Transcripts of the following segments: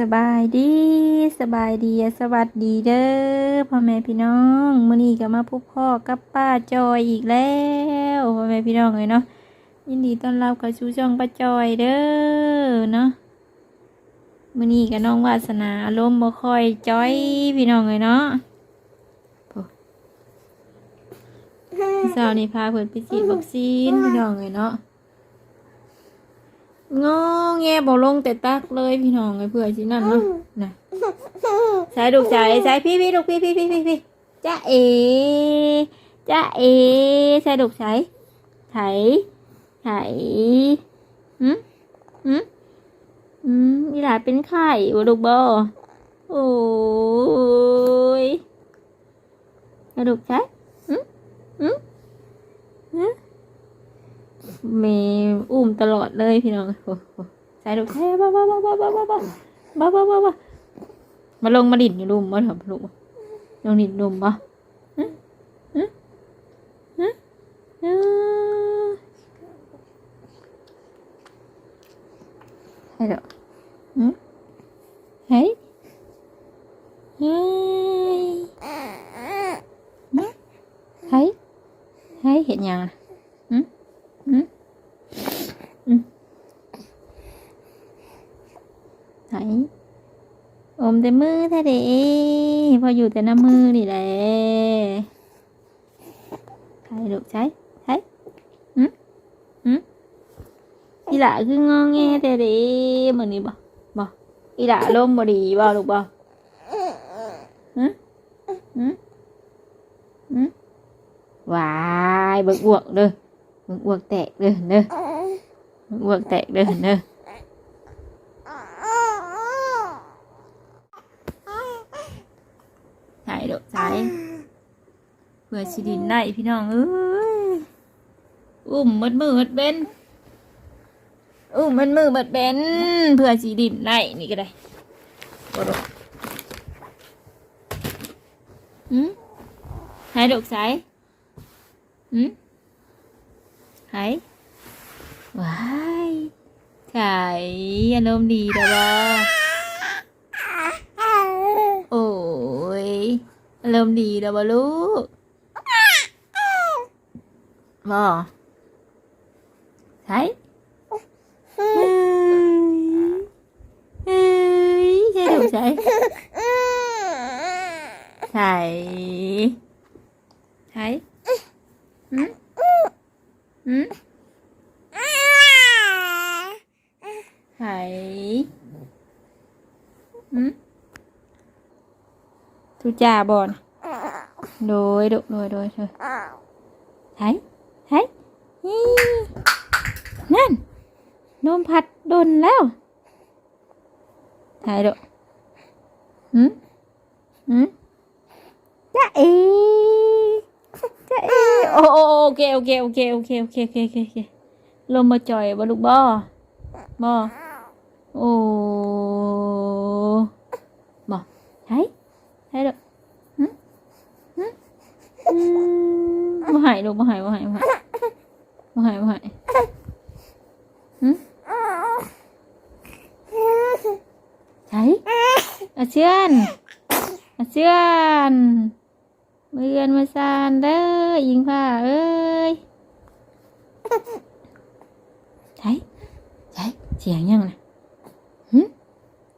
สบายดีสบายดีสวัสดีเด้อพ่อแม่พี่น้องมื้อนี้ก็มาพบพ่อกับป้าจอยอีกแล้วพ่อแม่พี่น้องเลยเนาะยินดีต้อนรับเข้าสู่ช่องป้าจอยเด้อเนาะมื้อนี้ก็น้องวาสนาอารมณ์บ่ค่อยจ้อยพี่น้องเลยเนาะโอ้พี่สาวนี่พาเพิ่นไปฉีดวัคซีนพี่น้องเลยเนาะ งอแงบอกลงแต่ตักเลยพี่น้องไอ้เพื่อสินั่นเนาะนะใส่ลูกใส่ใส่พี่พี่ลูกพี่พี่พี่พี่พี่จ้าเอจ้าเอใส่ลูกใส่ไถไถหืมหืมอืมนี่หลานเป็นไข่วะลูกบอโอ้ยใส่ลูกใส่หืมหืมหืม เมอุ้มตลอดเลยพี่น้องโอ้โหใส่ลูแท้บ้าบ้าบ้าบ้าบ้าบ้าบ้าบ้าบ้าบ้าบ้ามาลงมาดิ่นอยู่ดุมมาเถอะลูกลงดิ่นดุมปะฮะฮะฮะฮะให้เด้อหืมเฮ้ยเฮ้ยเฮ้ยเฮ้ยเห็นยังอะ อืมอืม ไหนอมแต่มือแท้เด้พออยู่แต่น้ำมือนี่แหละใครลูกใช้ใช้อืมอืมอีหล่าคืองอแงแต่เด้เหมือนนี้บ่บ่อีหล่าลมบ่ดีบ่ลูกบ่ฮึฮึฮึวายเบิกอ้วกเด้อมึงอ้วกแตกเด้อเด้อมึงอ้วกแตกเด้อเด้อ ใช่ดอกใช่เพื่อสิดินได้พี่น้องเอ้ยอุ้มมัดมือมัดเบนอุ้มมัดมือมัดเบนเพื่อสิดินได้นี่ก็ได้บ่ดอกหืมให้ดอกใส่หืมหายว้ายไข่อารมณ์ดีเด้อบ่โอ้ย อารมณ์ดีเด้อบ่ลูกบ่ใช่เฮ้ยเฮ้ยใช่ถูกใช่ใช่ใช่หืมหืมไข่หืม ทุจ่าบอนโดยโดยโดยโดยโดยไข่ไข่นี่นั่นนมผัดโดนแล้วไข่โดหืมหืมจ้าเอจะเอโอโอเคโอเคโอเคโอเคโอเคโอเคโอเคโอเคลมมาจ่อยบลูกบ่บ่โอ้บ่ใช่ ใช่ลูกหึหึอืมบ่หายลูกบ่หายบ่หายบ่หายบ่หายบ่หายหึใช่อาเชียนอาเชียนมือเงินมาซานเด้อยิงผ้าเอ้ยใช่ใช่เสียงยังนะหึ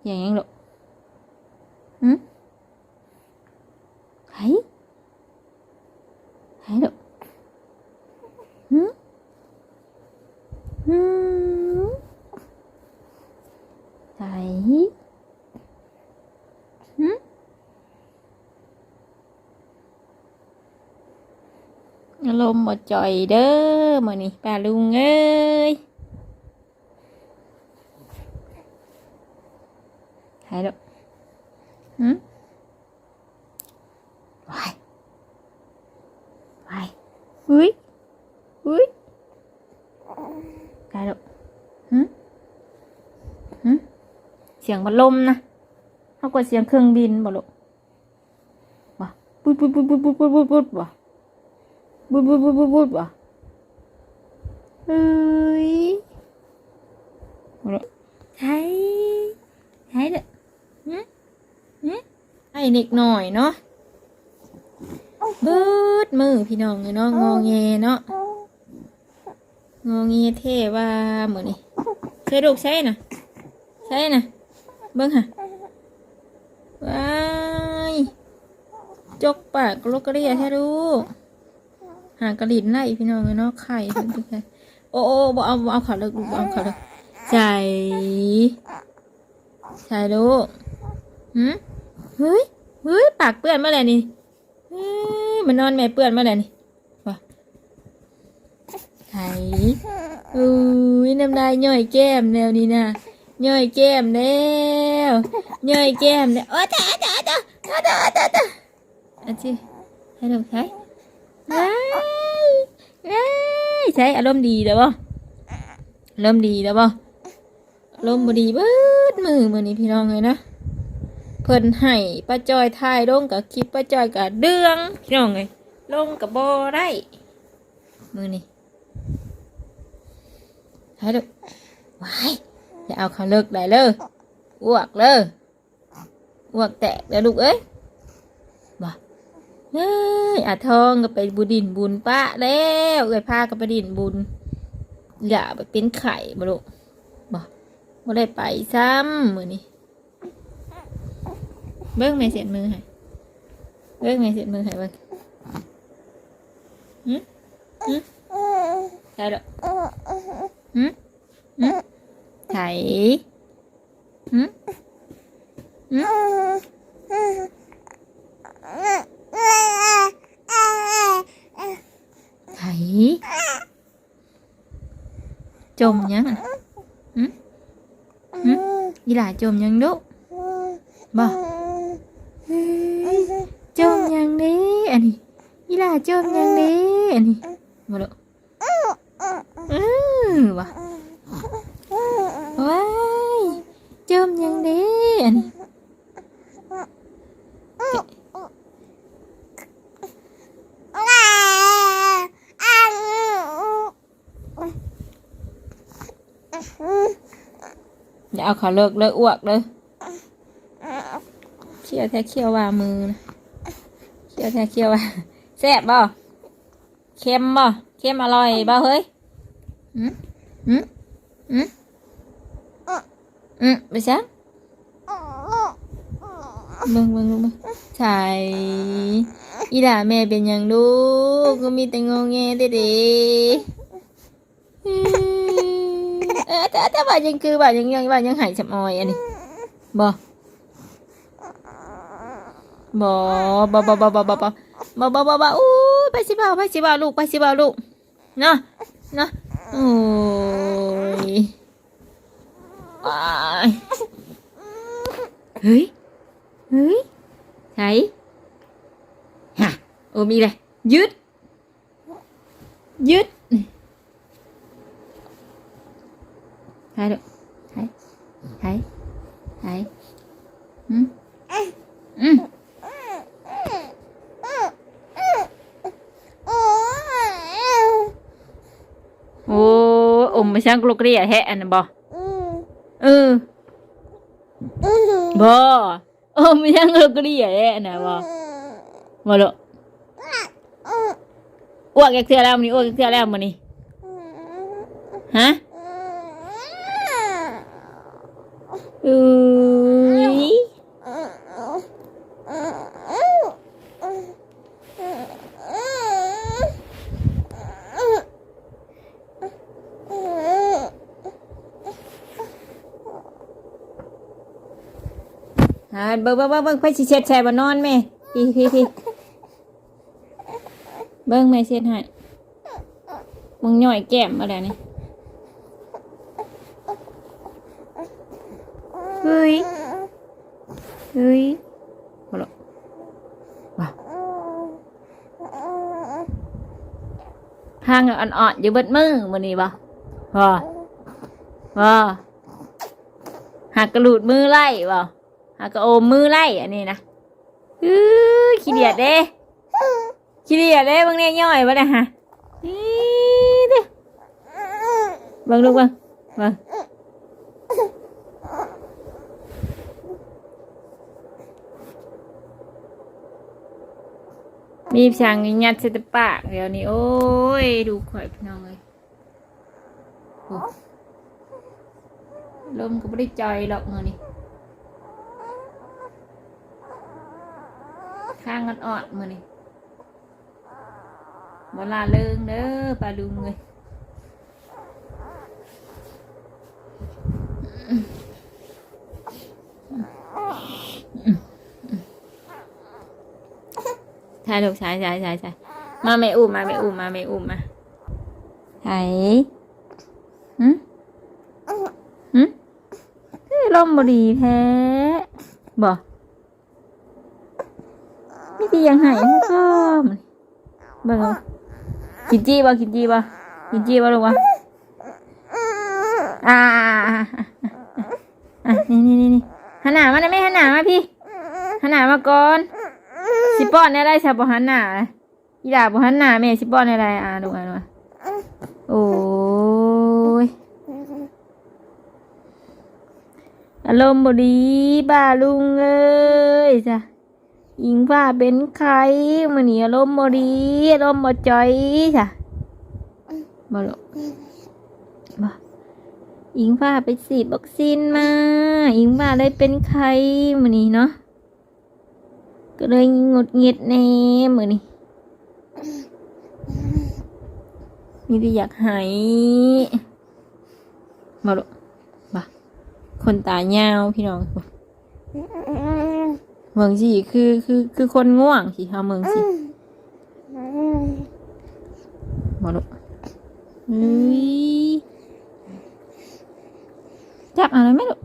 เสียงยังลูกหึ はい入ろうんうんはいうんอารมณ์หมดจ่อยเด้อมื่นี้ป้าลุงเอ้ยหายแล้วอืม อุ้ยอุ้ยหายแล้วหืมหืมเสียงพัดลมนะเท่ากับเสียงเครื่องบินบ่ลูกว่ะปุ๊ดปุ๊ดปุ๊ดปุ๊ดปุ๊ดปุ๊ดปุ๊ดปุ๊ดว่ะบุดบุดบุดบุดบุดวะเฮ้ยใช่ใช่เด้อข่เด็กหน่อยเนาะ เบิดมือพี่น้องเลยเนาะงอแงเนาะงอแงเท่ว่าเหมือนนี่ใช่ลูกใช่น่ะใช่น่ะเบิ้งค่ะว้ายจกปากลูกกระเรียแท้ลูกหากระดิ่นไล่พี่น้องเลยเนาะไข่เพิ่นทุกท่านโอ้โอ้บ่เอาบ่เอาขาเลิกลูกบ่เอาขาเลิกใจใช่ลูกหืมเฮ้ยเฮ้ยปากเปื้อนเมื่อไหร่นี่เฮ้ย มันนอนแม่เปื้อนมื่อไหร่นี่วะไข่อุ้ยน้ำลายย่อยแก้มแนวนี้นะย่อยแก้มแล้วย่อยแก้มแล้วโอ้ตาตาตาตาตาตาตาอะจิให้ลูกใช้ว้ายว้ใช้อารมณ์ดีแล้วบ่อารมณ์ดีแล้วบ่อารมณ์บ่ดีเบิดมือมือนี้พี่น้องเลยนะ เพิ่นให้ป้าจอยถ่ายลงกับคลิปป้าจอยกับเดืองพี่น้องเลยลงกับโบได้มือนี่ให้ดูว้ายอย่าเอาเขาเลิกได้เลยอ้วกเลยอ้วกแตกแล้วลูกเอ้ยบ่เฮ้ยอาทองก็ไปบุดินบุญป้าแล้วเอ้ยพาก็ไปดินบุญอย่าไปเป็นไข่บ่ลูกบ่บ่ได้ไปซ้ำมือนี่ เบิ้งไม่เสียมือให้เบิ้งไม่เสียมือให้เบิ้งหืมหืมใช่หรอหืมหืมไถหืมหืมไถจมยังอืมหืมอีหล่าจมยังดุบ่จมยังนี้ อันนี้อีหล่าจมยังนี้อันนี้มาดูเออว่ะว้ายจมยังนี้อันนี้อย่าเอาเขาเลิกเลยอ้วกเลยเคี่ยวแท้เคี่ยวว่ามือนะ เคี่ยวแท้เคี่ยวว่าแซ่บบ่เค็มบ่เค็มอร่อยบ่เฮ้ยอืมอืมอืมอืมไปซะเบิ่งเบิ่งลูกเบิ่งใช่อีด่าแม่เป็นหยังลูกก็มีแต่งงแงเด็ดๆอืมเออแต่แต่ว่ายังคือว่ายังยังว่ายังหายสำออยอันนี้บ่ บ่บ่บ่บ่บ่บ่บ่บ่บ่บ่บ่บ่อู้ยไปสิบ่าวไปสิบ่าวลูกไปสิบ่าวลูกเนาะเนาะโอ้ยอ้ายเฮ้ยเฮ้ยใช่ฮะโอ้มีเลยยึดยึดใช่ลูกใช่ใช่ใช่อืมอืม โอ้ อมมาช่างกลุกเรียแฮะอันนั้นบ่เออบ่อมมาช่างกลุกเรียแฮะอันนั้นบ่บ่ลูกอ้วกแกเทื่อแล้วมื้อนี้อ้วกแกเทื่อแล้วมื้อนี้ฮะเอ้ยฮะ เบิ่งเบิ่งเบิ่งเบิ่งไปสิเช็ดแช่บ่นอนแม่พี่พี่พี่เบิ่งแม่เช็ดให้มึงย่อยแก้มมาแล้วนี่เฮ้ยเฮ้ยบ่ลูกว่าทางอ่อนๆอยู่เบิดมือมื้อนี้บ่บ่บ่หักกระหลุดมือไล่บ่ หักกระโอมมือไล่อันนี้นะอื้อขี้เดียดเด้ขี้เดียดเด้บิ่งเนี่ยย่อยบ่ได้ฮะอีเด้บิ่งลูกบิ่งบิ่งมีช่างงัดเสแตปากเดี๋ยวนี้ โอ้ย ดูข่อยพี่น้องเลยโอ้ลมก็ไม่ได้จอยหรอกเมื่อนี้ ข้างกันอ่อดมื่อนี้เวลาเลิงเด้อปลาลุงเลยใช่ลูกใช่ใช่ใช่ใช่มาไม่อุ้มมาไม่อุ้มมาไม่อุ้มมาไหนหืมหืมลมบดีแท้บ่ไม่ดียังไงนะก็มันเบิ่งเอากินจี้บ่กินจี้บ่กินจี้บ่ลูกวะอ่าอ่าอะนี่นี่นี่นี่หันหน้ามาได้ไหมหันหน้ามาพี่หันหน้ามาก่อนสิป้อนได้ได้ชาบหันหน้าอีดาบหันหน้าแม่สิป้อนได้ไรอะดูอะดูอะโอ้ยอารมณ์บดีบ้าลุงเอ้ยจ้ะ อิงฟ้าเป็นใครมันนี่อารมณ์บดีอารมณ์บ่จอยจ้ะบอกบ่อิงฟ้าไปฉีดวัคซีนมา อิงฟ้าเลยเป็นใครมันนี่เนาะก็เลยงดหงิดแน่มือนี่มีแต่อยากหายมาลูกบ่คนตาเงาวพี่น้อง เมืองสิคือคือคือคนง่วงสิเฮาเมืองสิมาลูกเฮ้ยจับเอะไรไหมลูก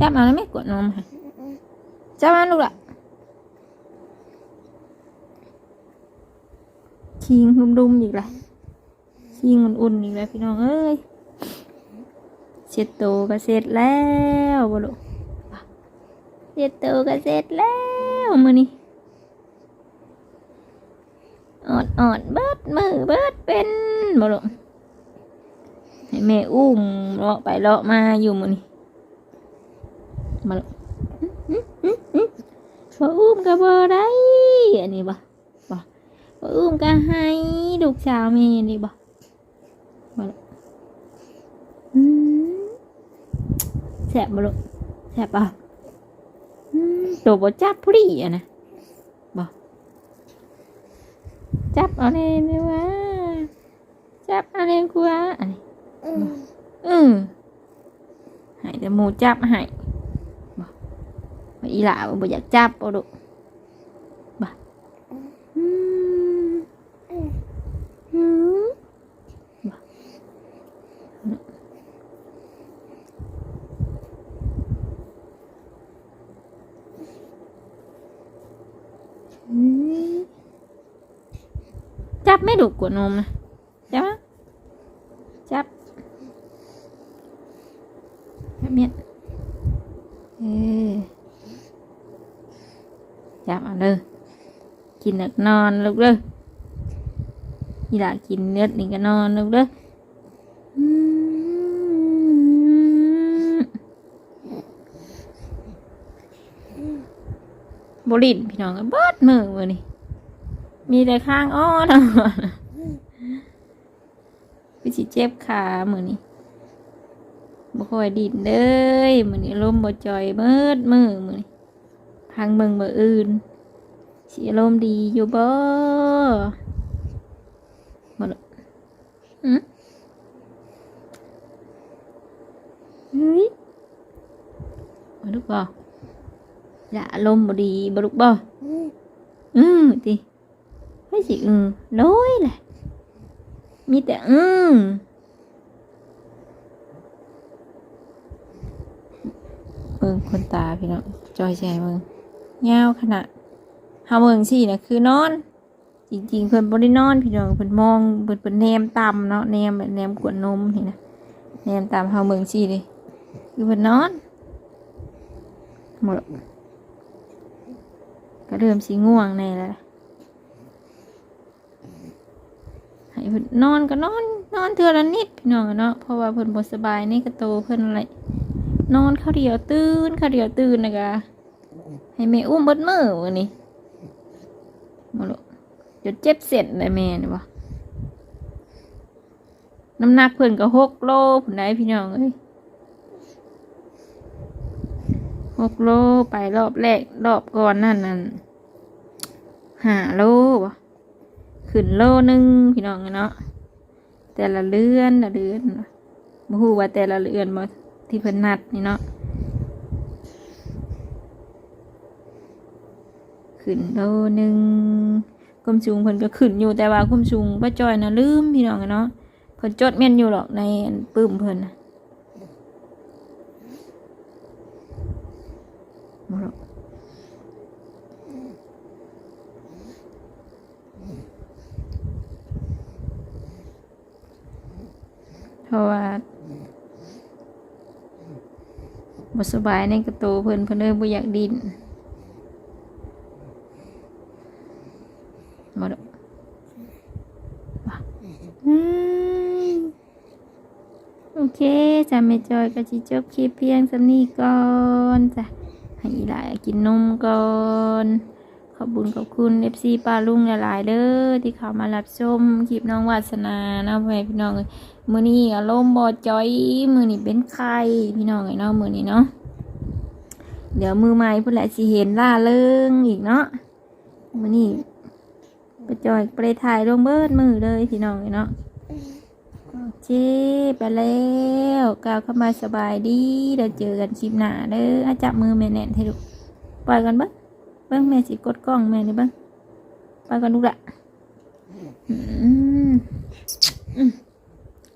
จับเอะไรไหมกดนมค่ะจับเอันลูกละคิงดุมๆอีกแล้วคิงอุ่นๆอีกแล้วพี่น้องเอ้ยเสร็จโตก็เสร็จแล้วบ่ลูก เสร็จโตก็เสร็จแล้วมือนี้ออดออดเบิดมือเบิดเป็นบ่ลูกให้แม่อุ้มเลาะไปเลาะมาอยู่มือนี้มาลูกบ่อุ้มก็บ่ได้อันนี้บ่บ่อุ้มก็ให้ลูกสาวแม่นี่บ่บ่ลูกอืมแซ่บบ่ลูกแซ่บป่ะ ตัวบ่จับผู้ดีอะนะบ่จับเอาแน่นี่วะจับเอาแน่กว่าอันนี้อือให้แต่หมูจับให้บ่ว่าอีหล่าบ่อยากจับบ่ลูก อืมอืมอืม จับไม่ดุกว่านมนะจับมั้ยจับจับเมียนเออจับเอาเลยกินแล้วนอนลูกเด้อนี่ละกินเนื้อนี่ก็นอนลูกเด้ออืมบรินพี่น้องก็เบิดมือมือนี่ มีแต่ข้างอ้อนอะพี่สิเจ็บขามือนี่บ่ค่อยดินเลยมือนี่ลมบ่จอยเบิดมือมือนี่พังเบิ่งบ่อื่นสีอารมณ์ดีอยู่บ่มาลูกอืมเฮ้ยมาลูกบ่อย่าอารมณ์บ่ดีบ่ลูกบ่อืมติ ให้สิอืมน้อยแหละมีแต่อืมเบิ่งคนตาพี่น้องจอยใจเบิ่งยาวขนาดเฮาเมืองสี่นะคือนอน จริงๆเพิ่นบ่ได้นอนพี่น้องเพิ่นมองเพิ่นเพิ่นแนมต่ำเนาะแนมแบบแนมกวนนมนี่นะแนมตามเฮาเมืองสี่เลยคือเพิ่นนอนหมดก็เริ่มสิง่วงแน่แล้วล่ะให้ เพิ่นนอนก็นอนนอนเทื่อละนิดพี่น้องเนาะเพราะว่าเพิ่นบ่สบายนี่ก็โตเพิ่นอะไรนอนข้าวเดียวตื่นข้าวเดียวตื่นนะกะให้แม่อุ้มเบิดมือวันนี้มาลูกจนเจ็บเส้นเลยแม่นี่บ่น้ำหนักเพิ่นก็หกโลผุนได้พี่น้องเอ้ยหกโลไปรอบแรกรอบก่อนนั่นนั่นห้าโลบ่ ขึ้นโลนึงพี่น้องเนาะแต่ละเดือนละเดือนบ่ฮู้ว่าแต่ละเดือนบ่ที่เพิ่นนัดนี่เนาะขึ้นโลนึงความสูงเพิ่นก็ขึ้นอยู่แต่ว่าความสูงป้าจอยนะลืมพี่น้องเนาะเพิ่นจดแม่นอยู่หรอกในปึ้มเพิ่นน่ะบ่หรอก เพราะว่าบสบายในกระโตเพิ่นเพิ่นเลยบ่อยากดินหมดโอเคจ้ะแม่จอยก็จิจบคลิปเพียงสำนี้ก่อนจ้ะให้อีหลายกินนมก่อน ขอบคุญขอบคุณเอฟซีป้าลุงหลายๆเด้อที่เข้ามารับชมคลิปน้องวาสนานะพ่อแม่พี่น้องเอ้ยมือนี้อารมณ์บ่จอยมือนี้เป็นไข้พี่น้องเอ้ยเนาะมือนี้เนาะเดี๋ยวมือใหม่พุ่นแหละสิเห็นล่าเริงอีกเนาะมือนี้ไปจอยไปถ่ายลงเบิดมือเลยพี่น้องเนาะโอเคไปแล้วกล่าวเข้ามาสบายดีเดี๋ยวเจอกันคลิปหน้าเด้ออาจับมือแม่แน่นให้ดูปล่อยกันเบ้า เบิ้งแม่สิกดกล้องแม่นี่เบิ้งไปกันลูกละอืม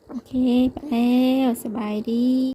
โอเค ไปแล้ว สบายดี